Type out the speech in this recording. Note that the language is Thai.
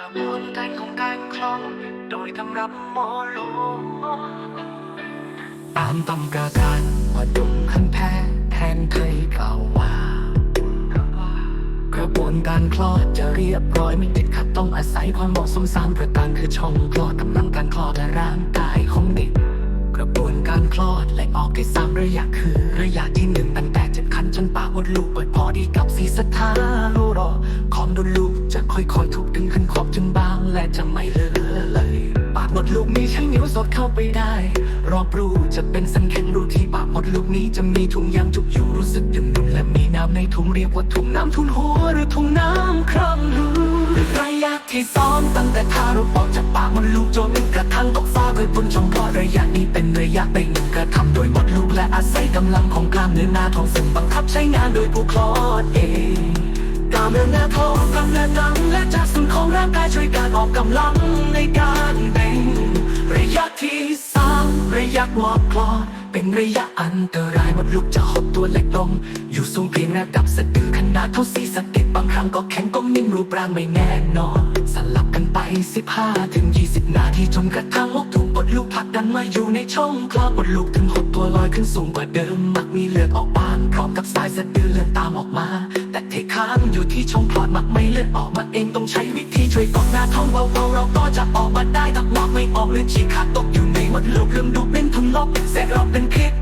ระบวนการของการคลอง โดยตำรับหมอลตามตำกาการว่าดุมขันแพ้แทนไทยกล่าวว่า กระบวนการคลอดจะเรียบร้อยไม่ติดขัดต้องอาศัยความเหมาะสมสามประการคือช่องคลอดกำลังการคลอดและร่างกายของเด็ก กระบวนการคลอดและออกได้สามระยะคือ ระยะที่หนึ่งตั้งแต่เจ็บคันจนปากมดลูกเปิดพอดีกับสีสถาลูรอของดุลลูกจะค่อยๆถูกดึง และจะไม่เลือเลย ปากหมดลูกนี้ใช้นิ้วสดเข้าไปได้ รอบรูจะเป็นสันแข็งรูที่ปากหมดลูกนี้จะมีถุงยางจุกอยู่รู้สึกดึงดุนและมีน้ำในถุงเรียกว่าถุงน้ำทุนหัวหรือถุงน้ำครั่งรูระยะที่สองตั้งแต่ทารกออกจากปากมดลูกจนกระทั่งตกฟ้าด้วยบนช่องคลอดระยะนี้เป็นระยะเบ่งกระทำโดยมดลูกและอาศัยกำลังของกล้ามเนื้อหน้าท้องซึ่งบังคับใช้งานโดยผู้คลอดเองามเนื้อหน้าท้องกำเนิดหนังและจากส่วนของร่างกายช่วยการออกกำลังในการเบ่งระยะที่สามระยะวอกคลอด เป็นระยะอันตรายมดลูกจะหดตัวเล็กลง อยู่สูงเพียงระดับสะดือขนาดเท่าศีรษะเด็กบางครั้งก็แข็งก็นิ่มรูปร่างไม่แน่นอน สลับกันไป 15ถึง20 นาทีจนกระทั่งลูกถูกมดลูกผักดันมาอยู่ในช่องคลอดมดลูกถึงหดตัวลอยขึ้นสูงกว่าเดิม มักมีเลือดออกบางพร้อมกับสายสะดือเลือดตามออกมา แต่เทค้างอยู่ที่ช่องคลอดมักไม่เลือดออกมาเองต้องใช้วิธีช่วยกอกหน้าท้องเบาๆเราก็จะออกมาได้ถ้ามอกไม่ออกหรือฉีกขาดตกอยู่ใน หมดลูกเริ่มดูเป็นทุนลบเป็นเศษรอบเป็นพิษได้